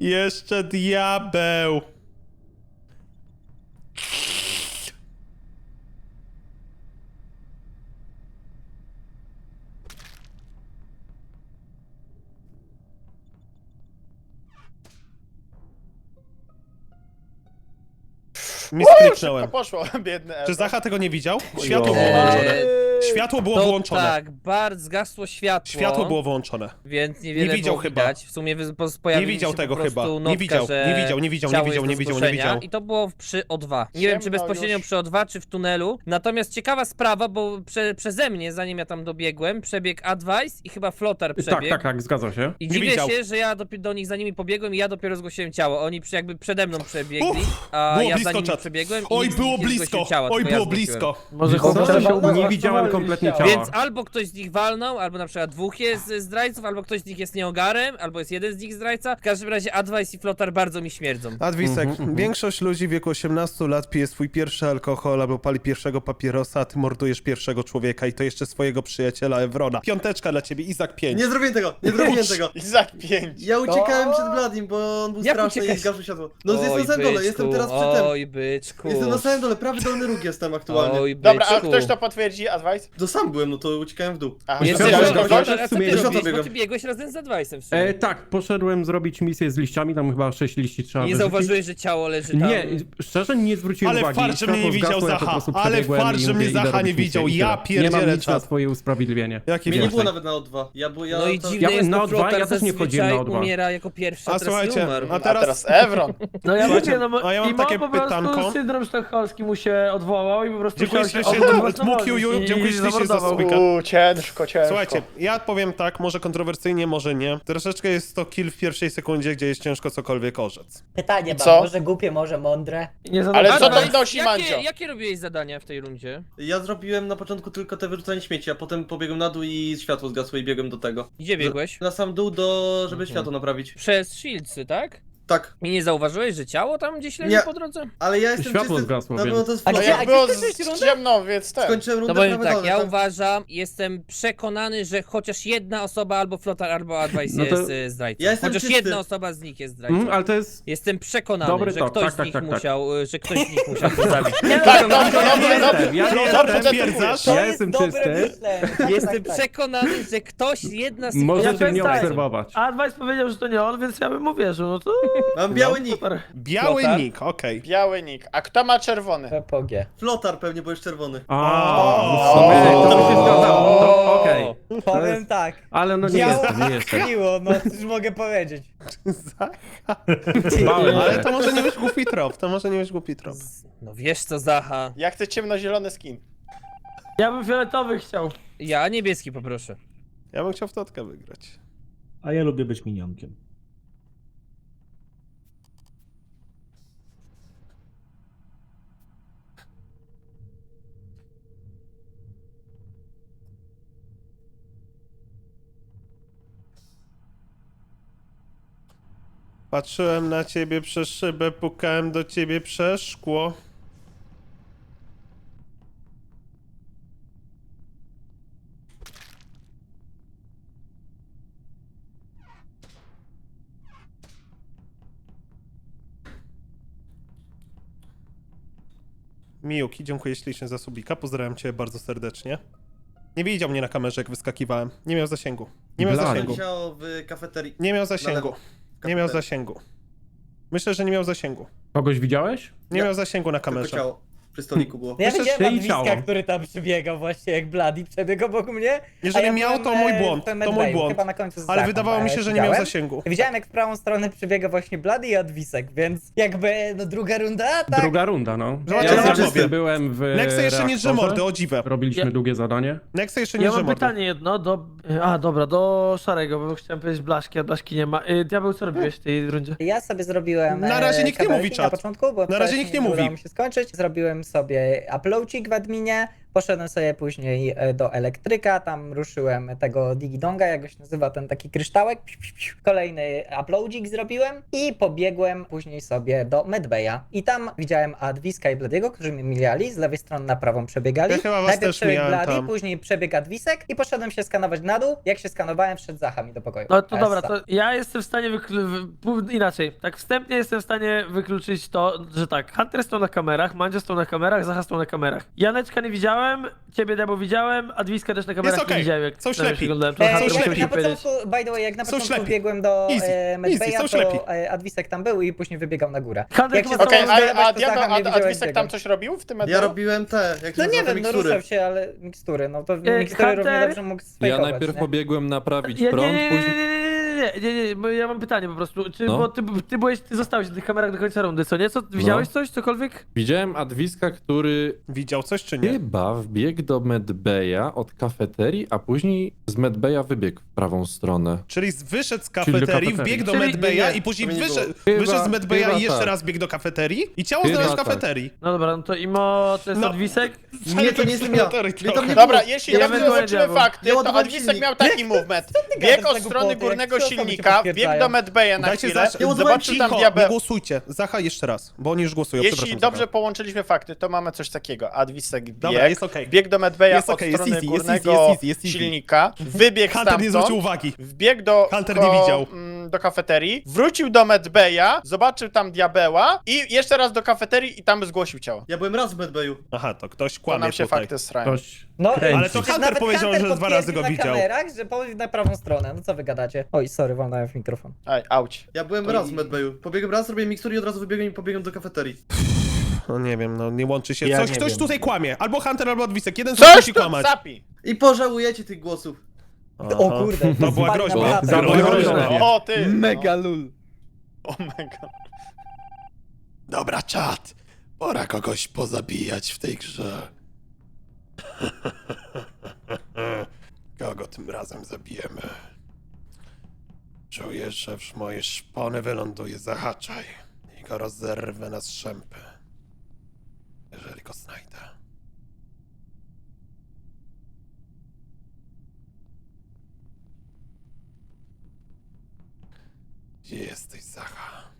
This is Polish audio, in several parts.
Jeszcze diabeł. Mi skliknąłem. poszło, biedny Czy. Zacha tego nie widział? Światło było Eee, włączone. Światło było to włączone. tak, bardzo zgasło światło. Światło było włączone. Więc niewiele Nie widział było chyba. widać. W sumie wy- pojawiła widział się tego po prostu chyba. Nie Notka, widział, że nie widział, nie widział, nie ciało widział, jest nie do widział, nie zgłoszenia. widział. I to było przy O2. Nie wiem, czy Ciemno bezpośrednio już. przy O2, czy w tunelu. Natomiast ciekawa sprawa, bo prze, przeze mnie, zanim ja tam dobiegłem, przebiegł Advice i chyba Flotar Tak, przebiegł. tak, tak, zgadza się. I Nie dziwię widział. się, że ja dopi- do nich za nimi pobiegłem i ja dopiero zgłosiłem ciało. Oni przy, jakby przede mną przebiegli, Uff, a było ja blisko, za nimi czat. przebiegłem i Oj, nikt z było blisko, ciała, oj, tylko ja było zgłosiłem. blisko. Może co, chłopcy nie się widziałem kompletnie ciała. Więc albo ktoś z nich walnął, albo na przykład dwóch jest zdrajców, albo ktoś z nich jest nieogarem, albo jest jeden z nich zdrajca. W każdym razie Advice i Flotar bardzo mi śmierdzą. Adwisek, Mhm, mhm. większość ludzi w wieku 18 lat pije swój pierwszy alkohol albo pali pierwszego papierosa, a ty mordujesz pierwszego człowieka i to jeszcze swojego przyjaciela Evrona. Piąteczka dla ciebie, Izak 5. Nie zrobiłem tego, nie zrobiłem tego. Izak 5. Ja uciekałem przed Bladim, bo on był Jak straszny uciekać? i zgasł światło. No jestem na samym dole, jestem teraz przy tym. Oj, byczku. Jestem na samym dole, prawy dolny róg jestem aktualnie. Oj, byczku. Dobra, a ktoś to potwierdzi, advice? To sam byłem, no to uciekałem w dół. Aha, Jesteś? Flotar, a co W sumie ty robisz? Bo ty biegłeś razem z Advice'em w sumie. E, tak, poszedłem zrobić misję z liściami, tam chyba 6 liści trzeba Nie wyrzucić. zauważyłeś, że ciało leży tam. Nie, szczerze nie zwróciłem Ale uwagi. fart, że mnie nie Światło widział zgasło, ja po Zacha, prostu ale przebiegłem fart, i że mówię, mnie idę robić nie widział, i ja tyle. Nie mam pierdzielę nic na swoje usprawiedliwienie. Jakie Mnie nie było nawet na O2. Ja, bo ja No i to... dziwne Ja jest, na bo O2 Flotar ja też nie wchodziłem na zazwyczaj O2. umiera jako pierwszy, A a teraz słuchajcie, umarł. a A teraz... teraz Evron. No ja Słuchajcie, mówię, no a ja mam takie po prostu pytanko. syndrom sztokholmski mu się odwołał i po prostu Dziękuję chciał się ślicznie, odwołać Dmukiu, na Ju, wolność dziękuję i za zamordował. Uuu, ciężko, ciężko. Słuchajcie, ja powiem tak, może kontrowersyjnie, może nie. Troszeczkę jest to kill w pierwszej sekundzie, gdzie jest ciężko cokolwiek orzec. Pytanie Co? mam, może głupie, może mądre. Nie Ale co to Advice, wnosi, Mandzio? jakie, jakie robiłeś zadania w tej rundzie? Ja zrobiłem na początku tylko te wyrzucanie śmieci, a potem pobiegłem na dół i światło zgasło i biegłem do tego. Gdzie biegłeś? Na sam dół do... żeby Mhm. światło naprawić. Przez Shieldsy, tak? Tak, I nie zauważyłeś, że ciało tam gdzieś leży Nie. po drodze? ale ja jestem Światło czysty... zgasło, No więc- bo to jest A No gdzie- flotar. jak było skończyłeś z- rundę? ciemno, więc tak. Skończyłem To rundę powiem prawy tak, dolny, ja tam- uważam, jestem przekonany, że chociaż jedna osoba albo Flotar, albo Advice No to- jest e, zdrajcą. Ja jestem chociaż czysty. jedna osoba z nich jest zdrajcą. Mm, ale to jest... Jestem przekonany, Dobry że tok, ktoś tak, z tak, nich tak, tak. musiał, e, że ktoś z nich musiał to zabić. Tak, dobrze, dobrze, dobrze. Ja nie Dobrze, jestem, potwierdzasz? To Ja jest jestem dobre czysty. myślenie. Jestem Tak, tak. przekonany, że ktoś, jedna z tych Możecie Ja mnie obserwować. Advice powiedział, że to nie on, więc ja bym mu wierzył, no to... Mam biały nick. Biały Flotar? nick, okej. Biały nick. A kto ma czerwony? PPG. Flotar pewnie, bo jest czerwony. O! sumie to by się zgadzało. To okej. Powiem jest- tak. Ale no nie Biało jestem, nie jestem. miło, no cóż mogę powiedzieć. Bałem Ale się. to może nie być głupi trop, to może nie być głupi trop. No wiesz co, Zacha. Ja chcę ciemnozielony skin. Ja bym fioletowy chciał. Ja niebieski poproszę. Ja bym chciał w totkę wygrać. A ja lubię być minionkiem. Patrzyłem na ciebie przez szybę, pukałem do ciebie przez szkło. Mijuki, dziękuję ślicznie za subika, pozdrawiam cię bardzo serdecznie. Nie widział mnie na kamerze, jak wyskakiwałem. Nie miał zasięgu. Nie miał Blady. zasięgu. Ciało w kafeterii. Nie miał zasięgu. Nie miał zasięgu. Myślę, że nie miał zasięgu. Kogoś widziałeś? Nie Ja- miał zasięgu na Tylko kamerze. ciało. Przy stoliku było. No ja Myślę, widziałem że i Adwiska, ciało. który tam przybiegał właśnie jak Bloody, przebiegł obok mnie. a Jeżeli ja miał, byłem, to mój e, błąd. To mój błąd. Chyba na końcu z Ale Zachą, wydawało mi e, się, że nie miał siedziałem. zasięgu. Widziałem jak w prawą stronę przebiega właśnie Bloody i Adwisek, więc jakby no druga runda, tak? Druga runda, no. Zobaczcie, Ja powiem. byłem w Nexe jeszcze nie drze reaktorze. mordy, o dziwę. Robiliśmy Ja- długie zadanie. Nexe jeszcze nie Ja drze mam mordy. pytanie jedno do... A, dobra, do Szarego, bo chciałem powiedzieć Blaszki, a Blaszki nie ma. Y, Diabeł, co robiłeś w tej rundzie? Ja sobie zrobiłem. Na razie e, nikt nie kabelki mówi, Na czat. początku, bo Na razie nikt nie mówi. mi się skończyć. Zrobiłem sobie uploadcik w adminie, Poszedłem sobie później e, do elektryka, tam ruszyłem tego digidonga, jak go się nazywa, ten taki kryształek. Piu, piu, piu. Kolejny uploadzik zrobiłem i pobiegłem później sobie do Medbaya. I tam widziałem Adwiska i Bladiego, którzy mnie mijali, z lewej strony na prawą przebiegali. Ja chyba was Najpierw też przebiegł mijałem Bladi, tam. później przebiegł Adwisek i poszedłem się skanować na dół. Jak się skanowałem, wszedł Zacha mi do pokoju. No to Essa. dobra, to ja jestem w stanie wykluczyć. Inaczej, tak wstępnie jestem w stanie wykluczyć to, że tak, Hunter stał na kamerach, Mandzio stał na kamerach, Zacha stał na kamerach. Janeczka nie widziałem, ciebie Debo widziałem, Adwiska też na kamerach okej, nie widziałem, jak są na razie ślepi. oglądałem. To E, Hunter Są jak musiał ślepi. ci na powiedzieć. początku, by the way, jak na Są początku ślepi. biegłem do Easy, e, easy, Medbaya, są ślepi. to e, Adwisek tam był i później wybiegał na górę. Hunter Jak się chyba Okej, zacząłem a, a, to Diado, Zacha mnie a widział, jak Adwisek tam biegał. coś robił w tym Ja medbayu? robiłem te, jak się No nie nazywa, te wiem, no mikstury. ruszał się, ale mikstury, no to E, mikstury równie dobrze mógł Ja najpierw nie? pobiegłem naprawić Ja, prąd, nie, nie, nie, później... nie, nie, nie, nie, nie, bo ja mam pytanie po prostu. Czy, No. bo ty, ty byłeś, ty zostałeś na tych kamerach do końca rundy, co nie? Co, widziałeś coś, cokolwiek? Widziałem Adwiska, który Widział coś czy nie? chyba wbiegł do Medbeja od kafeterii, a później z Medbeja wybiegł w prawą stronę. Czyli z- wyszedł z Czyli do kafeterii, kafeterii. wbiegł do Czyli- Medbeja nie, i później to nie wyszedł, było. wyszedł z Chyba- Medbeja chyba i jeszcze tak. raz biegł do kafeterii i ciało Chyba znalazł w tak. kafeterii. No dobra, no to Imo to jest No. Adwisek. Nie, to nie jestem ja. Kafeterii Mnie tam trochę. nie Dobra, było. jeśli Ja dobrze zobaczymy fakty, Ja to ładowałem Adwisek silnik. miał taki movement. Biegł od strony górnego silnika, biegł do Medbaya na Dajcie chwilę, ładowałem zobaczył tam nie diabeł. głosujcie. Zacha jeszcze raz, bo oni już głosują. Jeśli Przepraszam, dobrze Zacha. połączyliśmy fakty, to mamy coś takiego. Adwisek biegł, Dobra, jest okej. biegł do Medbaya Jest od okej, jest strony easy, jest górnego easy, jest easy, jest easy. silnika, wybiegł Hunter nie zwrócił stamtąd, uwagi. wbiegł do, Hunter do, nie widział. mm, do kafeterii, wrócił do Medbaya, zobaczył tam diabeła i jeszcze raz do kafeterii i tam zgłosił ciało. Ja byłem raz w Medbayu. Aha, to ktoś To kłamie nam się tutaj. fakty srają. Ktoś No, kręci. Ale to Hunter nawet powiedział, Hunter że dwa razy go potwierdził widział. na kamerach, że powiedz na prawą stronę, no co wy gadacie? Oj, sorry, walnąłem w mikrofon. Aj, auć. Ja byłem To raz i- w Medbayu. Pobiegłem raz, zrobiłem mikstury i od razu wybiegłem i pobiegłem do kafeterii. No nie wiem, no nie łączy się. Ja Coś, nie ktoś wiem. tutaj kłamie. Albo Hunter, albo Adwisek. Jeden z Coś musi tu kłamać. sapi! I pożałujecie tych głosów. O Aha. kurde, To była groźba. Za Groźba. groźba. O, ty! Mega no. lul. O, mega. Dobra, czat. Pora kogoś pozabijać w tej grze. Kogo tym razem zabijemy? Czuję, że w moje szpony wyląduje. Zahaczaj. I go rozerwę na strzępy. Jeżeli go znajdę. Gdzie jesteś, Zacha?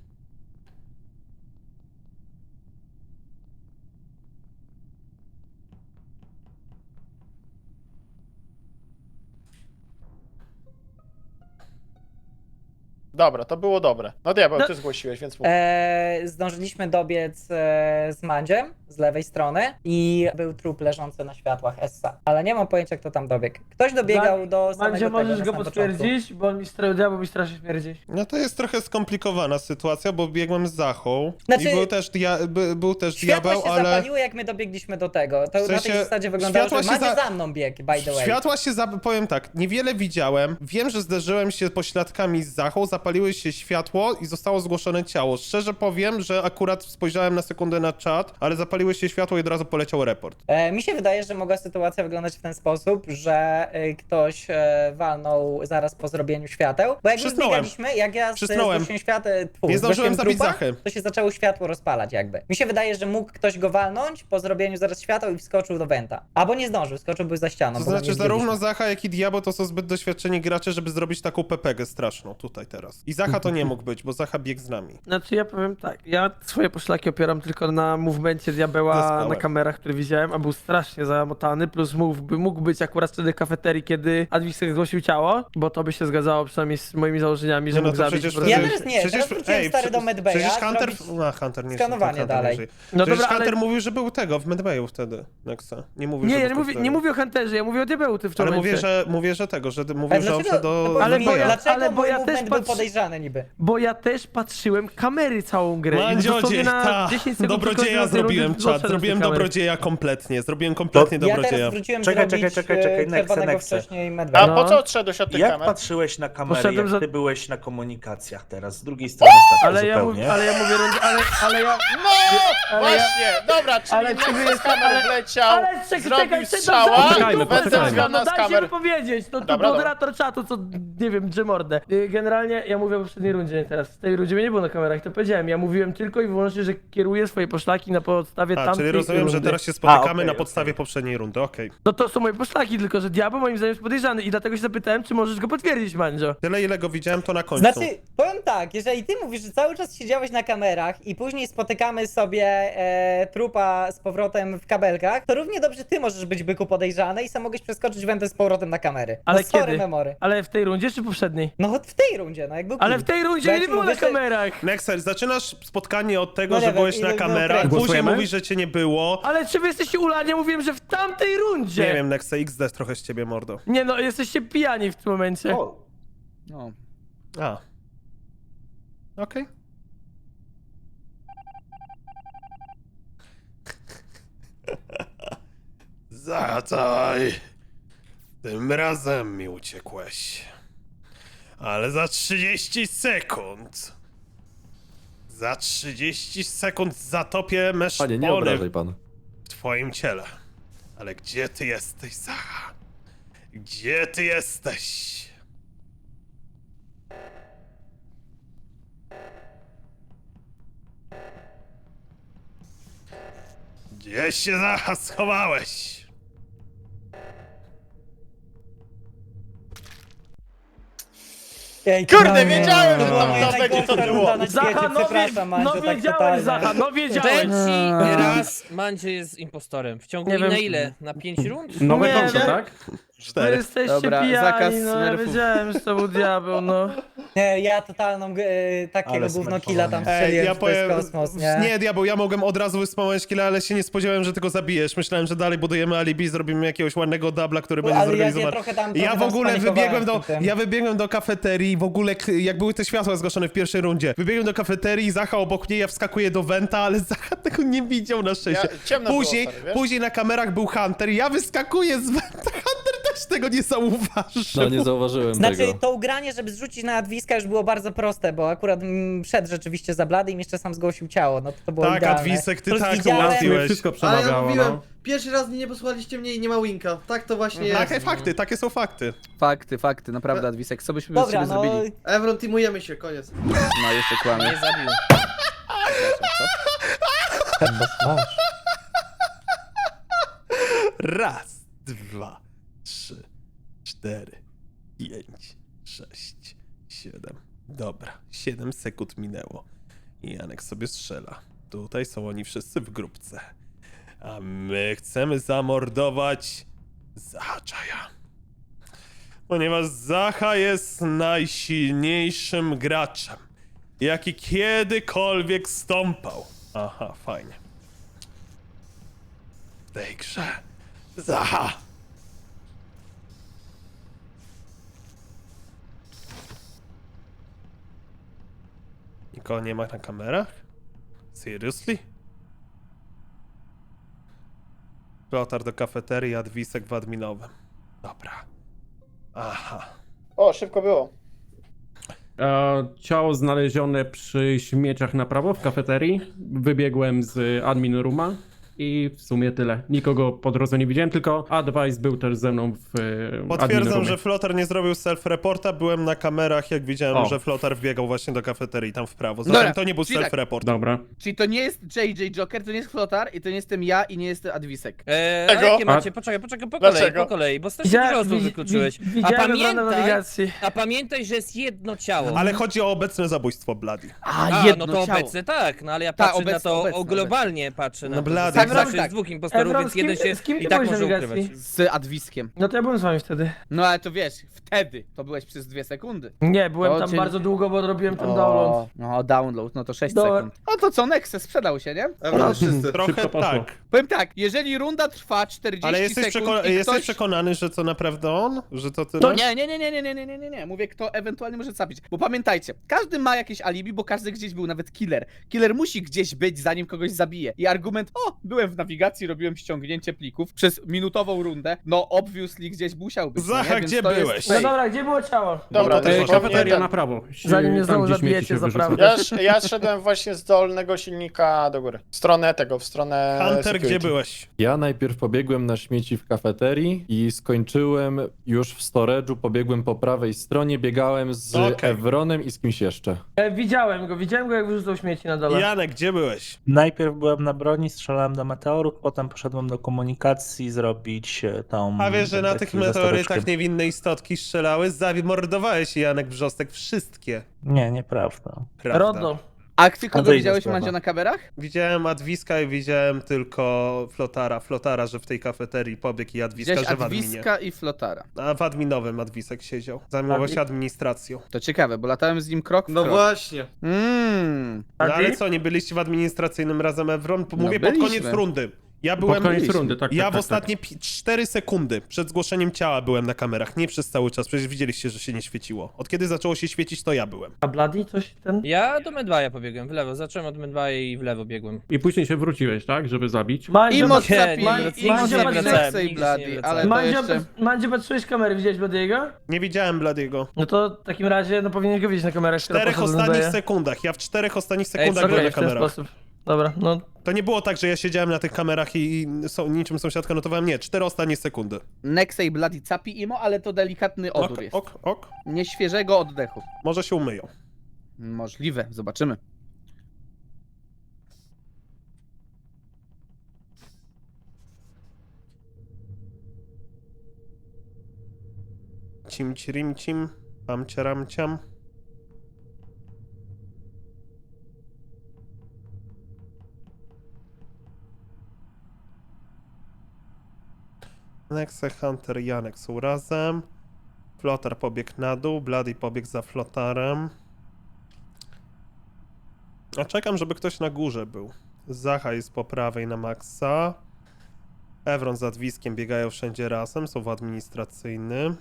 Dobra, to było dobre. No diabeł, No. ty zgłosiłeś, więc mów. Eee, zdążyliśmy dobiec e, z Mandziem z lewej strony i był trup leżący na światłach Essa. Ale nie mam pojęcia, kto tam dobiegł. Ktoś dobiegał do samego Mandzio, tego, możesz na go samym początku. potwierdzić, bo on mi, stra... diabeł mi strasznie śmierdzi. No to jest trochę skomplikowana sytuacja, bo biegłem z Zachą Znaczy- i był też, dia- by, był też Światła diabeł, się ale... zapaliły, jak my dobiegliśmy do tego. To W na tej sensie, zasadzie wyglądało, światła że się za- za mną biegł, by the way. Światła się, za... powiem tak, niewiele widziałem. Wiem, że zderzyłem się pośladkami z Zachą, zapaliły się światło i zostało zgłoszone ciało. Szczerze powiem, że akurat spojrzałem na sekundę na czat, ale zapaliły się światło i od razu poleciał report. E, mi się wydaje, że mogła sytuacja wyglądać w ten sposób, że e, ktoś e, walnął zaraz po zrobieniu świateł. Bo jak my Przysnąłem. zbiegaliśmy, jak ja z- Przysnąłem. zgłosiłem tfu, Nie zdążyłem zgłosiłem zabić trupa, Zachy. to się zaczęło światło rozpalać jakby. Mi się wydaje, że mógł ktoś go walnąć po zrobieniu zaraz świateł i wskoczył do Wenta. Albo nie zdążył, skoczył był za ścianą. To bo go znaczy, zarówno. Zacha, jak i Diabo to są zbyt doświadczeni gracze, żeby zrobić taką pepegę straszną tutaj teraz. I Zacha to nie mógł być, bo Zacha biegł z nami. Znaczy ja powiem tak, ja swoje poszlaki opieram tylko na movemencie diabeła Zespołem. na kamerach, który widziałem, a był strasznie zamotany, plus mógł, mógł być akurat wtedy w kafeterii, kiedy Adwisek zgłosił ciało, bo to by się zgadzało przynajmniej z moimi założeniami, że no mógł to zabić przecież Ja teraz nie, teraz wróciłem stary do Medbaya, Przecież Hunter... zrobić A, Hunter nie skanowanie Hunter dalej. nie żyje. No Przecież dobra, ale- Hunter mówił, że był tego, w Medbayu wtedy, Nexa. Nie mówił, Nie, że ja był nie mówię, nie mówię o Hunterze, ja mówię o diabełu ty w Ale mówię, że, mówię, że tego, że mówił, Ale że wszedł do no Ale mi, bo ja- dlaczego ale bo mój ja też movement był podejrzany niby? Bo ja też patrzyłem kamery całą grę. i Mandziodzie, dosłownie na ta, 10 sekund dobrodzieja zrobiłem czat, zrobiłem z dobrodzieja kompletnie, zrobiłem kompletnie Ja dobrodzieja. teraz wróciłem Czekaj, zrobić czekaj, czekaj, czekaj, e, Nexe, czerwonego Nexe. wcześniej A. No. po co odszedłeś od tych Jak kamer? patrzyłeś na kamerę, Poszedłem jak za- ty byłeś na komunikacjach teraz, z drugiej strony statku Ale ja, zupełnie. mówię, ale ja mówię, ale, ale ja... No! Ale ja- Właśnie! Dobra, czyli ale ale czy wy z jest- kamer ale- wleciał, Ale czekaj, zrobił czekaj, czekaj, strzała, Poczekajmy, będę poczekajmy. związana No z dajcie kamer. mi powiedzieć, to, to Dobra, moderator czatu, co nie wiem, Gmordę. Generalnie ja mówię o poprzedniej rundzie, nie teraz w tej rundzie mnie nie było na kamerach, to powiedziałem. Ja mówiłem tylko i wyłącznie, że kieruję swoje poszlaki na podstawie podstawie A, tamtej czyli rozumiem, rundy. że teraz się spotykamy A, okej, na podstawie poprzedniej rundy, okej. No to są moje poszlaki, tylko że diabeł moim zdaniem jest podejrzany i dlatego się zapytałem, czy możesz go potwierdzić, Mandzio. Tyle, ile go widziałem, to na końcu. Znaczy, powiem tak, jeżeli ty mówisz, że cały czas siedziałeś na kamerach i później spotykamy sobie e, trupa z powrotem w kabelkach, to równie dobrze ty możesz być byku podejrzany i sam mogłeś przeskoczyć wędę z powrotem na kamery. Ale no, sorry, kiedy? memory. Ale w tej rundzie czy poprzedniej? No w tej rundzie, no jak był Ale w tej rundzie Bo nie było mówię, na że- kamerach. Nexer, zaczynasz spotkanie od tego, No nie że wiem, byłeś ile na kamerach, kręgu. później Głosujemy? mówisz, że cię nie było. Ale czy wy jesteście ulani? Ja mówiłem, że w tamtej rundzie. Nie wiem, Nexe, XD trochę z ciebie, mordo. Nie no, jesteście pijani w tym momencie. O, No. A. Okej. Zataj. Tym razem mi uciekłeś. Ale za 30 sekund. Za 30 sekund zatopię Panie, nie meszpony obrażaj pan. w twoim ciele. Ale gdzie ty jesteś, Zacha? Gdzie ty jesteś? Gdzie się Zacha schowałeś? Ej, Kurde, no nie. wiedziałem, że była tam to będzie to było. Zacha, no, wie, przepraszam, no tak wiedziałeś, totalnie. Zacha, no wiedziałeś. Trzeci raz Mandzio jest impostorem. W ciągu Nie i na wiem. ile? Na 5 rund? Nowe Nie, konto, nie. tak? Wy Cztery. jesteście Dobra, pijani, zakaz no ja wiedziałem, że to był diabeł, no. Nie, ja totalną e, takiego Ale gówno killa tam smerfowanie. strzeliłem, ja że to jest kosmos, nie? nie, diabeł, ja mogłem od razu wyspomować killa, ale się nie spodziewałem, że tego zabijesz. Myślałem, że dalej budujemy alibi, zrobimy jakiegoś ładnego dubla, który będzie Ale ja, ja zorganizowany. trochę tam Ja trochę w tam ogóle spanikowałem wybiegłem do, w tym. ja wybiegłem do kafeterii, w ogóle k- jak były te światła zgaszone w pierwszej rundzie. Wybiegłem do kafeterii, Zacha obok mnie, ja wskakuję do Wenta, ale Zacha tego nie widział na szczęście. Ja- ciemno było, później, stary, wiesz? później na kamerach był Hunter, ja wyskakuję z Wenta, Hunter też tego nie zauważył. No nie zauważyłem Znaczy, tego. to ugranie, żeby zrzucić na Adwiska już było bardzo proste, bo akurat mm, szedł rzeczywiście za blady i jeszcze sam zgłosił ciało, no to, to było Tak, idealne. Adwisek, ty Plus tak widziałem- ułatwiłeś. Wszystko Ale ja przemawiało, mówiłem, no. pierwszy raz nie posłuchaliście mnie i nie ma winka. Tak to właśnie jest. Takie fakty, takie są fakty. Fakty, fakty, naprawdę, Adwisek. Co byśmy bez Dobra, ciebie no zrobili? Evron, teamujemy się, koniec. No, jeszcze kłamie. Nie zabił. Raz, dwa, 4, 5, 6, 7. Dobra, 7 sekund minęło. I Janek sobie strzela. Tutaj są oni wszyscy w grupce. A my chcemy zamordować Zachaja. Ponieważ Zacha jest najsilniejszym graczem, jaki kiedykolwiek stąpał. Aha, fajnie. W tej grze Zaha Nikogo nie ma na kamerach? Seriously? Lotar do kafeterii, Adwisek w adminowym. Dobra. Aha. O, szybko było. E, ciało znalezione przy śmieciach na prawo w kafeterii. Wybiegłem z admin rooma i w sumie tyle. Nikogo po drodze nie widziałem, tylko Advice był też ze mną w e, Potwierdzam, że Flotar nie zrobił self-reporta. Byłem na kamerach, jak widziałem, O. że Flotar wbiegał właśnie do kafeterii tam w prawo. Zatem Dobra, to nie był czyli tak. self-report. Dobra. Czyli to nie jest JJ Joker, to nie jest Flotar i to nie jestem ja i nie jest Adwisek. Eee, Czego? a jakie macie? Poczekaj, poczekaj, po kolei, Dlaczego? po kolei, bo strasznie dużo osób wykluczyłeś. A widziałem na pamiętaj, nawigacji. a pamiętaj, że jest jedno ciało. Ale chodzi o obecne zabójstwo Bloody. A, A, jedno no to ciało. obecne tak, no ale ja Tak, patrzę na obecne, to obecne, o globalnie patrzę na No to. blady. Że Evron, zawsze tak. jest dwóch impostorów, Evron, więc z kim jeden się z kim ty i tak byłeś na może nawigacji? ukrywać. Z Adwiskiem. No to ja byłem z wami wtedy. No ale to wiesz, wtedy to byłeś przez dwie sekundy. Nie, byłem To tam czyli- bardzo długo, bo robiłem ten download. No, download, no to 6 Dobra. sekund. No to co, Nexe sprzedał się, nie? Evron, wszyscy. Trochę poszło. tak. Powiem tak, jeżeli runda trwa 40 Ale jesteś, sekund i jesteś ktoś... przekonany, że to naprawdę on? Że to ty? To nie, nie, nie, nie, nie, nie, nie, nie, nie, nie, mówię kto ewentualnie może zabić. Bo pamiętajcie, każdy ma jakieś alibi, bo każdy gdzieś był, nawet killer. Killer musi gdzieś być, zanim kogoś zabije. I argument, o, był byłem w nawigacji, robiłem ściągnięcie plików przez minutową rundę, no obviously gdzieś musiał być. no nie? Zacha, Więc gdzie to jest byłeś? No fake. dobra, gdzie było ciało? Dobra, to jest kafeteria na prawo. Zanim mnie Tam, znowu gdzie śmieci zabijecie się za wyrzuca. prawo. Ja, sz- ja szedłem właśnie z dolnego silnika do góry. W stronę tego, w stronę Hunter, security. gdzie byłeś? Ja najpierw pobiegłem na śmieci w kafeterii i skończyłem już w storage'u, pobiegłem po prawej stronie, biegałem z Okej. Evronem i z kimś jeszcze. E, widziałem go, widziałem go jak wyrzucał śmieci na dole. Janek, gdzie byłeś? Najpierw byłem na broni, strzelałem do meteorów, potem poszedłem do komunikacji zrobić e, tą... A wiesz, że na tych meteorytach zastaweczkę. niewinne istotki strzelały? Zamordowałeś Janek Brzostek wszystkie. Nie, nieprawda. Prawda. Rodo. A ty kogo widziałeś, sprawa. Mandzio, na kamerach? Widziałem Adwiska i widziałem tylko Flotara. Flotara, że w tej kafeterii pobiegł i Adwiska, Widziałeś że w adminie. Adwiska i Flotara. A w adminowym Adwisek siedział. Zajmował się administracją. To ciekawe, bo latałem z nim krok w No krok. właśnie. Mmm. No ale co, nie byliście w administracyjnym razem Evron? No Mówię pod byliśmy. koniec rundy. Ja byłem... koniec byliśmy. rundy, tak, ja tak, w tak, ostatnie 4 sekundy przed zgłoszeniem ciała byłem na kamerach, nie przez cały czas, przecież widzieliście, że się nie świeciło. Od kiedy zaczęło się świecić, to ja byłem. A Bloody coś ten? Ja do Medbaya pobiegłem, w lewo. Zacząłem od Medbaya i w lewo biegłem. I później się wróciłeś, tak? Żeby zabić. I Mandzio, moc nie, zapi, nie, i nie moc wracałem, nigdy nie Bloody, wracałem. ale to Mandzio, jeszcze... Mandzio, patrzyłeś kamery, widziałeś Bloody'ego? Nie widziałem Bladiego. No to w takim razie, no powinien go widzieć na kamerach. W skoro czterech poszedł ostatnich sekundach. Ja w czterech ostatnich Ej, sekundach okej, byłem na w ten kamerach. sposób. Dobra, no To nie było tak, że ja siedziałem na tych kamerach i, i są, niczym sąsiadka notowałem. Nie, cztery ostatnie sekundy. Nexej Bloody capi imo, ale to delikatny odór Ok, jest. ok, ok. Nieświeżego oddechu. Może się umyją. Możliwe, zobaczymy. Cim cirim cim, pam ciaram Nexe, Hunter, Janek są razem. Flotar pobiegł na dół, Bloody pobiegł za flotarem. A czekam, żeby ktoś na górze był. Zacha jest po prawej na maksa. Evron z Adwiskiem biegają wszędzie razem, są w administracyjnym.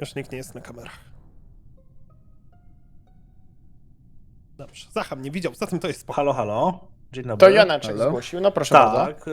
Już nikt nie jest na kamerach. Dobrze, Zacha mnie widział, za tym to jest spoko. Halo, halo. Dzień dobry. To Janeczek Halo? zgłosił, no proszę bardzo. Tak,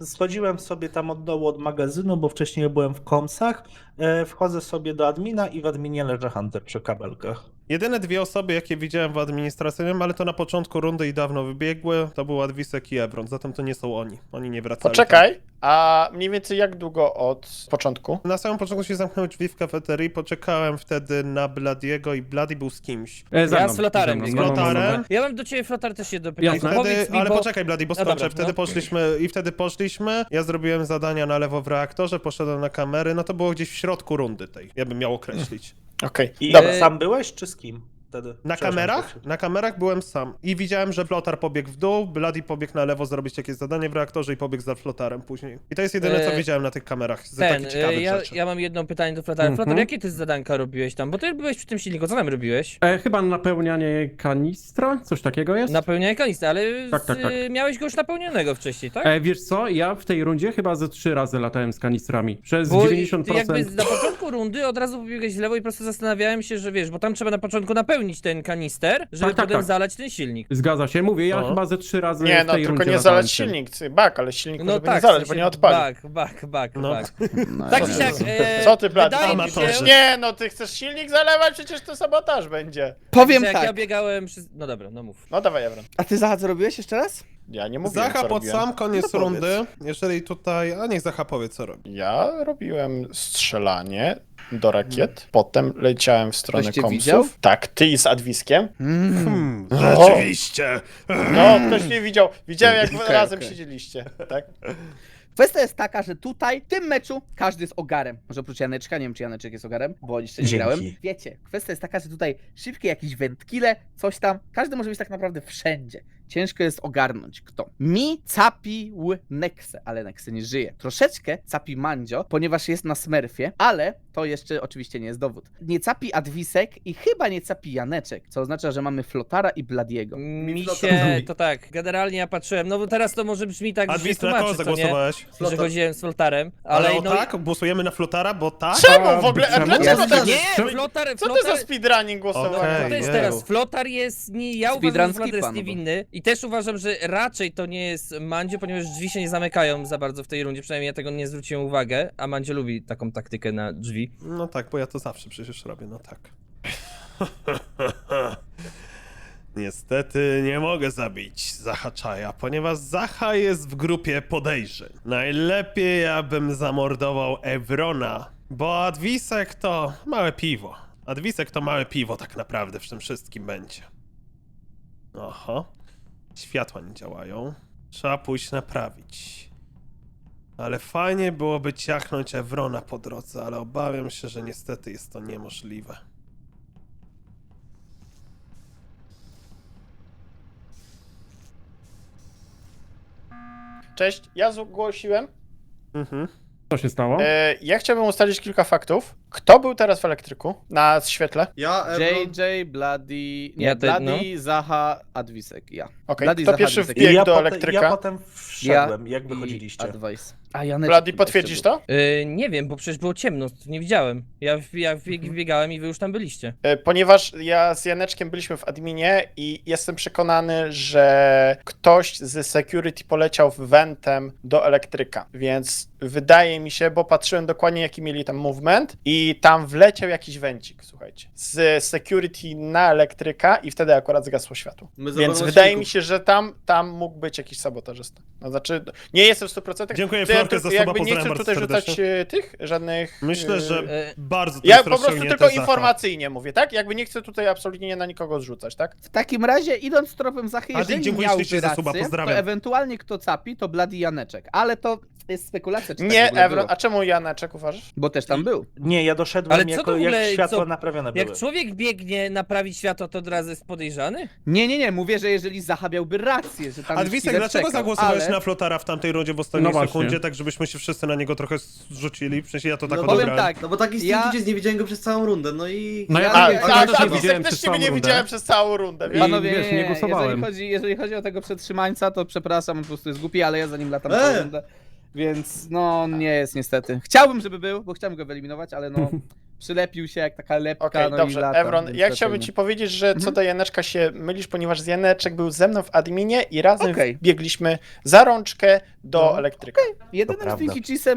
y, schodziłem sobie tam od dołu od magazynu, bo wcześniej byłem w komsach. E, Wchodzę sobie do admina i w adminie leży Hunter przy kabelkach. Jedyne dwie osoby, jakie widziałem w administracyjnym, ale to na początku rundy i dawno wybiegły, to był Adwisek i Evron, zatem to nie są oni. Oni nie wracali. Poczekaj, a mniej więcej jak długo od początku? Na samym początku się zamknęły drzwi w kafeterii, poczekałem wtedy na Bladiego i Bladi był z kimś. E, Ja z flotarem biegłem. mną. Flotarem? Ja mam do ciebie flotar też I pytanie. Jasne. wtedy, mi, ale bo... poczekaj Bladi, bo No skończę. dobra, wtedy no. poszliśmy i wtedy poszliśmy, ja zrobiłem zadania na lewo w reaktorze, poszedłem na kamery, no to było gdzieś w środku rundy tej, ja bym miał określić. Okej, I dobra. sam byłeś, czy z kim wtedy? Na kamerach? tak. Na kamerach byłem sam. I widziałem, że flotar pobiegł w dół, Bloody pobiegł na lewo zrobić jakieś zadanie w reaktorze i pobiegł za flotarem później. I to jest jedyne, co E, widziałem na tych kamerach z Ten, takich ciekawych e, ja, rzeczy. ja mam jedno pytanie do Flotara. Mhm. Flotar, jakie ty zadanka robiłeś tam? Bo ty byłeś przy tym silniku, co tam robiłeś? E, chyba napełnianie kanistra? Coś takiego jest? Napełnianie kanistra, ale Tak, z, tak, tak. e, miałeś go już napełnionego wcześniej, tak? E, wiesz co, ja w tej rundzie chyba ze trzy razy latałem z kanistrami. Przez Bo 90%. ty jakby na początku rundy od razu pobiegłeś w lewo i po prostu zastanawiałem się, że wiesz, bo tam trzeba na początku napełnić ten kanister, żeby Tak, tak, potem tak. zalać ten silnik. Zgadza się, mówię, ja O. chyba ze trzy razy Nie, w no tej tylko rundzie nie latałem zalać tym. silnik, bak, ale silniku No tak, nie zalać, bo nie odpali. Bak, bak, bak, No. bak. No, Tak no, czy siak, no. e, Co ty, Blady? wydaje mi Amatorzy. się, Nie, no ty chcesz silnik zalewać? Przecież to sabotaż będzie. Powiem że jak ja tak, biegałem przy... No dobra, no mów. No dawaj, Evron. a ty Zacha co robiłeś jeszcze raz? Ja nie mówiłem, Zacha co pod robiłem. sam koniec No powiedz. rundy, jeżeli tutaj... A niech Zacha powie, co robi. Ja robiłem strzelanie do rakiet, potem leciałem w stronę Ktoś cię komsów. Tak, ty z Adwiskiem. Mm. Hmm, No. rzeczywiście. No, ktoś nie widział. Widziałem, jak Okej, razem okej. siedzieliście, tak? Kwestia jest taka, że tutaj, w tym meczu, każdy jest ogarem. Może oprócz Janeczka, nie wiem czy Janeczek jest ogarem, bo jeszcze nie Dzięki. grałem. Wiecie, kwestia jest taka, że tutaj szybkie jakieś wędkile, coś tam, każdy może być tak naprawdę wszędzie. Ciężko jest ogarnąć kto. Mi capił Nexe, ale Nexe nie żyje. Troszeczkę capi Mandzio, ponieważ jest na Smurfie, ale to jeszcze oczywiście nie jest dowód. Nie capi Adwisek i chyba nie capi Janeczek, co oznacza, że mamy Flotara i Bladiego. Mi się, to tak, generalnie ja patrzyłem, no bo teraz to może brzmi tak, że się Adwis, na kogo tłumaczy, co nie? zagłosowałeś? Że chodziłem z flotarem, Ale, ale o no... tak? Głosujemy na Flotara, bo tak? Czemu w ogóle? A czemu? dlaczego tak? Nie, flotar, Co to za flotar... speedrunning głosowania? Okej. To jest teraz, flotar jest, nie, ja uważam, że flotar skipa, jest no bo- niewinny i też uważam, że raczej to nie jest Mandzio, ponieważ drzwi się nie zamykają za bardzo w tej rundzie, przynajmniej ja tego nie zwróciłem uwagę, a Mandzio lubi taką taktykę na drzwi. No tak, bo ja to zawsze przecież robię, no tak. Niestety nie mogę zabić Zahaczaja, ponieważ Zacha jest w grupie podejrzeń. Najlepiej ja bym zamordował Evrona, bo Adwisek to małe piwo. Adwisek to małe piwo tak naprawdę w tym wszystkim będzie. Oho. Światła nie działają. Trzeba pójść naprawić. Ale fajnie byłoby ciachnąć Evrona po drodze, ale obawiam się, że niestety jest to niemożliwe. Cześć, ja zgłosiłem. Mhm. Co się stało? E, ja chciałbym ustalić kilka faktów. Kto był teraz w elektryku? Na świetle? Ja, Ebron, JJ, Bloody, nie, Ja te- Bloody, Zaha, Adwisek, ja. Okej, Bloody, kto Zaha, pierwszy Adwisek. wbiegł ja, do potem, elektryka? ja potem wszedłem, jak wychodziliście. Advice. A Janeczek Bloody, chyba potwierdzisz jeszcze to? Yy, nie wiem, bo przecież było ciemno, nie widziałem. Ja, w- ja wbieg, wbiegałem i wy już tam byliście. E, Ponieważ ja z Janeczkiem byliśmy w adminie i jestem przekonany, że ktoś z security poleciał wentem do elektryka, więc wydaje mi się, bo patrzyłem dokładnie jaki mieli tam movement i tam wleciał jakiś węcik, słuchajcie, z security na elektryka i wtedy akurat zgasło światło. My Więc wydaje silników. mi się, że tam, tam mógł być jakiś sabotażysta. No, znaczy, nie jestem w 100%. Dziękuję, To tu- za jakby nie pozdrawiam chcę bardzo tutaj rzucać e, tych, żadnych... Myślę, e, że E, bardzo to ja jest po prostu rozciągnięte tylko Zacha. informacyjnie mówię, tak? Jakby nie chcę tutaj absolutnie na nikogo zrzucać, tak? W takim razie, idąc tropem Zachy, Adi, jeżeli dziękuję miałby ślicznie za suba, rację, pozdrawiam. to ewentualnie kto capi, to Bloody Janeczek. Ale to jest spekulacja, czy tak w Nie, ogóle Evron, było. a czemu Janeczek uważasz? Bo też tam był. Nie, ja doszedłem Ale co jako, to w ogóle- jak światła co- naprawione Jak były. człowiek biegnie naprawić światło, to od razu jest podejrzany? Nie, nie, nie, mówię, że jeżeli Zacha miałby rację, że tam Adwisek, killer dlaczego czekał, zagłosowałeś ale... na Flotara w tamtej rundzie w ostatniej No właśnie. sekundzie, tak żebyśmy się wszyscy na niego trochę zrzucili? Przecież ja to tak No Powiem odebrałem. tak, No bo taki Ja- ja... nie widziałem go przez całą rundę, no i... No ja, A, ja- a, też nie Wisek widziałem też przez ciebie całą nie rundę. widziałem przez całą rundę? Panowie, wiesz, nie głosowałem. Jeżeli chodzi, jeżeli chodzi o tego przetrzymańca, to przepraszam, on po prostu jest głupi, ale ja za nim latam E! całą rundę. Więc no, nie jest niestety. Chciałbym, żeby był, bo chciałem go wyeliminować, ale no, przylepił się jak taka lepka, Okej, no dobrze. i lata. Evron, więc ja raczej chciałbym nie. ci powiedzieć, że co Mhm. do Janeczka się mylisz, ponieważ Janeczek był ze mną w adminie i razem Okej. biegliśmy za rączkę do No, elektryka. Jedynym prawda.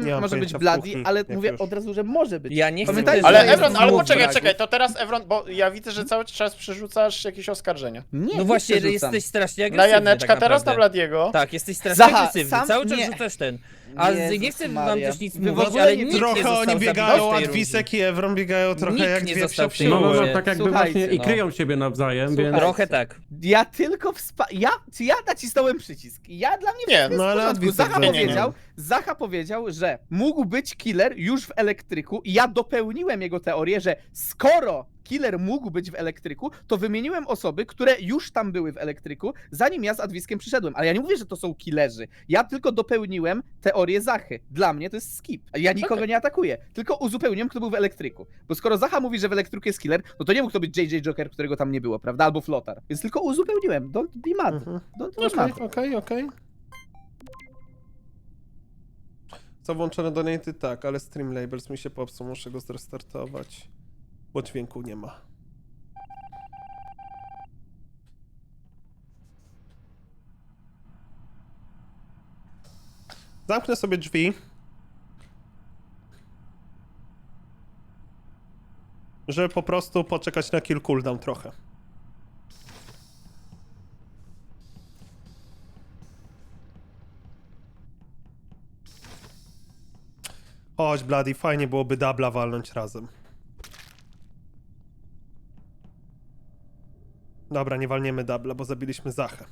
Nie mam może być pojęcia w Bloody, kuchni, ale jak mówię już. od razu, że może być. Ja nie chcę Pamiętajcie, też, Ale że jest Evron, ale dwóch poczekaj, czekaj, to teraz Evron, bo ja widzę, że cały czas przerzucasz jakieś oskarżenia. Nie, No nie właśnie, przerzucam. jesteś strasznie Na agresywny Janeczka, tak teraz na naprawdę. Bladiego. Tak, jesteś strasznie Zaha, agresywny, sam- cały czas nie. rzucasz ten. A z, Jezus nie chcę wam Maria. też nic Wy w mówić, ogóle ale nie nikt nie Trochę został oni biegają, w tej Adwisek i Evron biegają trochę Nikt jak nie dwie został w tej. No, no, no, tak jakby słuchajcie, właśnie i no. kryją siebie nawzajem, Słuchaj, więc... Trochę tak. Ja tylko wspa... Ja, czy ja nacisnąłem przycisk? Ja dla mnie Nie, wszystko no jest w ale porządku. Adwisek Zacha nie, nie, nie. powiedział, Zacha powiedział, że mógł być killer już w elektryku i ja dopełniłem jego teorię, że skoro killer mógł być w elektryku, to wymieniłem osoby, które już tam były w elektryku, zanim ja z Adwiskiem przyszedłem. Ale ja nie mówię, że to są killerzy. Ja tylko dopełniłem teorię Zachy. Dla mnie to jest skip. Ja nikogo nie atakuję. Tylko uzupełniłem, kto był w elektryku. Bo skoro Zacha mówi, że w elektryku jest killer, no to nie mógł to być JJ Joker, którego tam nie było, prawda? Albo Flotar. Więc tylko uzupełniłem. Don't be mad. Mhm. Don't be Okej, mad. okej, okej. Co włączone donaty? Tak, ale Stream Labels mi się popsuł, muszę go zrestartować. Bo dźwięku nie ma. Zamknę sobie drzwi. Żeby po prostu poczekać na kill cooldown trochę. Chodź, Bloody, fajnie byłoby dubla walnąć razem. Dobra, nie walniemy dubla, bo zabiliśmy Zachę.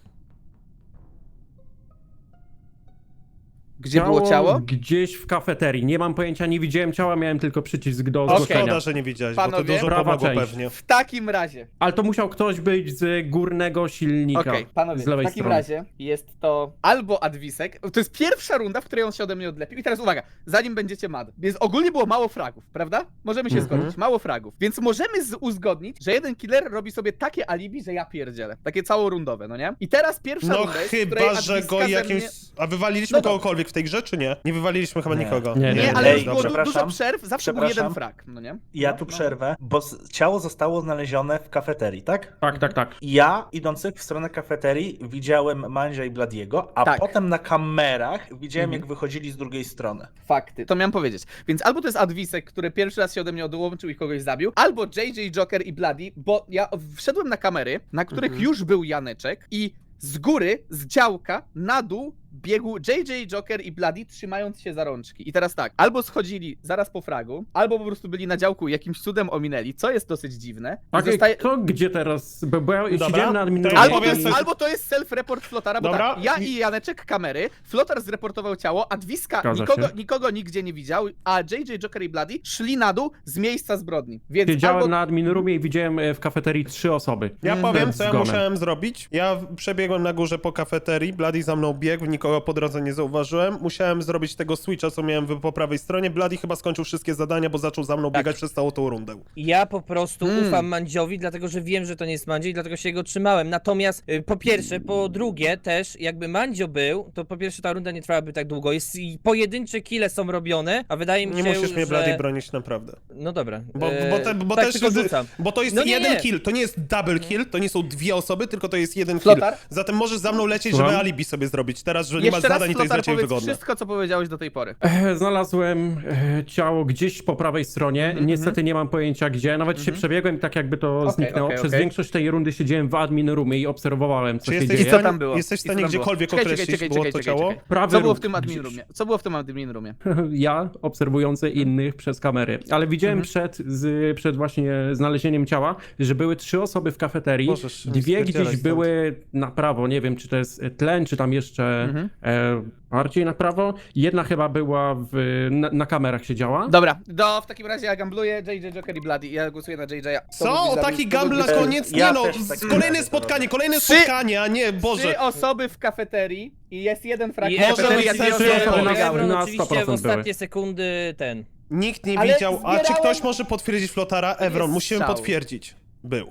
Gdzie było ciało? Gdzieś w kafeterii. Nie mam pojęcia, nie widziałem ciała, miałem tylko przycisk do Okej. zgłoszenia. Szkoda, że nie widziałeś, bo to Panowie? dużo Prawa pomogło część. pewnie. W takim razie, Ale to musiał ktoś być z górnego silnika. okej, panowie, z lewej w takim strony. razie jest to albo Adwisek, to jest pierwsza runda, w której on się ode mnie odlepił. I teraz uwaga, zanim będziecie mad, więc ogólnie było mało fragów, prawda? Możemy się Mhm. zgodzić, mało fragów. Więc możemy z- uzgodnić, że jeden killer robi sobie takie alibi, że ja pierdzielę. Takie całorundowe, no nie? I teraz pierwsza No runda jest, w której chyba, że Adwiska go ze jakimś... mnie- A wywaliliśmy No dobra. kogokolwiek w tej grze, czy nie? Nie wywaliliśmy chyba Nie. nikogo. Nie, Nie, nie, ale Ej, już było du- dużo przepraszam. przerw, zawsze był jeden Przepraszam. frag, no nie? Ja No, tu no. przerwę, bo z- ciało zostało znalezione w kafeterii, tak? Tak, tak, tak. Ja, idących w stronę kafeterii, widziałem Mandzia i Bladiego, a Tak. potem na kamerach widziałem, Mhm. jak wychodzili z drugiej strony. Fakty. To miałem powiedzieć. Więc albo to jest Adwisek, który pierwszy raz się ode mnie odłączył i kogoś zabił, albo JJ Joker i Bloody, bo ja wszedłem na kamery, na których Mhm. już był Janeczek i z góry, z działka, na dół biegł JJ Joker i Bloody trzymając się za rączki. I teraz tak, albo schodzili zaraz po fragu, albo po prostu byli na działku i jakimś cudem ominęli, co jest dosyć dziwne. Tak, zostaje... kto gdzie teraz? Bo, bo ja Dobra, siedziałem na adminie. to ja Albo to, powiem jest, coś- albo to jest self-report Flotara, bo Dobra. tak, ja i Janeczek kamery, Flotar zreportował ciało, Adwiska Zgadza nikogo, się. nikogo nigdzie nie widział, a JJ, Joker i Bloody szli na dół z miejsca zbrodni. Więc Siedziałem albo... na admin roomie i widziałem e, w kafeterii trzy osoby. Ja Mhm. powiem, co ja zgonem. musiałem zrobić. Ja przebiegłem na górze po kafeterii, Bloody za mną biegł, nikogo po drodze nie zauważyłem. Musiałem zrobić tego switcha, co miałem po prawej stronie. Bloody chyba skończył wszystkie zadania, bo zaczął za mną Tak. biegać przez całą tą rundę. Ja po prostu Hmm. ufam Mandziowi, dlatego że wiem, że to nie jest Mandzio i dlatego się go trzymałem. Natomiast y, po pierwsze, po drugie też, jakby Mandzio był, to po pierwsze ta runda nie trwałaby tak długo. Jest i pojedyncze kile są robione, a wydaje mi Nie się, musisz mnie że... Bloody bronić, naprawdę. No dobra. Bo, e, bo, te, bo tak też tylko rzucam. Bo to jest No nie, jeden nie. kill, to nie jest double kill, to nie są dwie osoby, tylko to jest jeden kill. Flotar? Zatem możesz za mną lecieć, Słucham? żeby alibi sobie zrobić. Teraz, że nie masz Jeszcze raz, zadań i to jest Flotar, dla ciebie powiedz wygodne. wszystko, co powiedziałeś do tej pory. E, Znalazłem e, ciało gdzieś po prawej stronie. Mhm, Niestety nie mam pojęcia gdzie. Nawet się przebiegłem i tak jakby to Okej, zniknęło. okej, Przez okej. większość tej rundy siedziałem w admin roomie i obserwowałem co Czy się jesteś dzieje. I co stanie- tam było? Jesteś w I co stanie tam było? gdziekolwiek Czekaj, określić, czekaj, było to czekaj, ciało? czekaj. Prawy Co było w tym admin roomie? Co było w tym admin roomie? Ja obserwujący innych przez kamery. Ale widziałem Mhm. przed, z, przed właśnie znalezieniem ciała, że były trzy osoby w kafeterii. Możesz Dwie spierdzielać gdzieś stąd. były na prawo. Nie wiem, czy to jest tlen, czy tam jeszcze Mhm. e, bardziej na prawo. Jedna chyba była w, na, na kamerach siedziała. Dobra, do, w takim razie ja gambluję JJ, Joker i Bloody. Ja głosuję na JJ. Co? O taki gamble na koniec? Ja Nie no, też z- tak kolejne spotkanie, kolejne Trzy- spotkanie, a nie, Boże. Trzy osoby w kafeterii i jest jeden frag I w Może kafeterii, być ja trzy dwie osoby osoby na. Ebron na oczywiście 100% w ostatnie były. sekundy ten. Nikt nie Ale widział. A czy zbierałem- ktoś może potwierdzić Flotara? Evron, musimy strzał. potwierdzić. Był.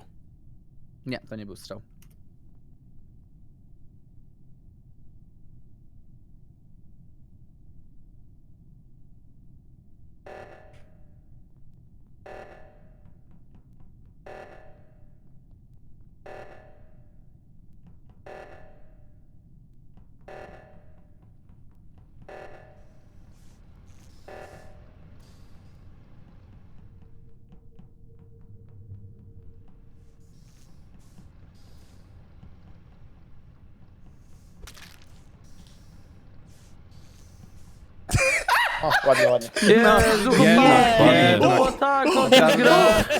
Nie, to nie był strzał. O, ładnie, ładnie. Jezu, chłopaki! Jednak. O tak, on tak grał!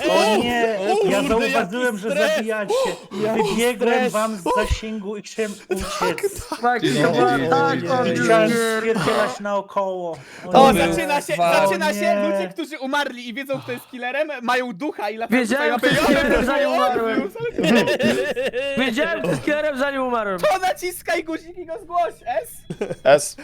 O nie, ja kurde, zauważyłem, jaki że stres! zabijacie. Wybiegłem wam z zasięgu i chciałem uciec. Tak, chyba tak, on Chciałem nie- spierdzielać naokoło. O, zaczyna się, zaczyna się, Nie. ludzie, którzy umarli i wiedzą, kto jest killerem, mają ducha i latają Wiedziałem, tutaj na jest killerem, pyjone, zanim umarłem. Wiedziałem, że z kierem zanim umarłem. To naciskaj guzik i go zgłoś, S! S.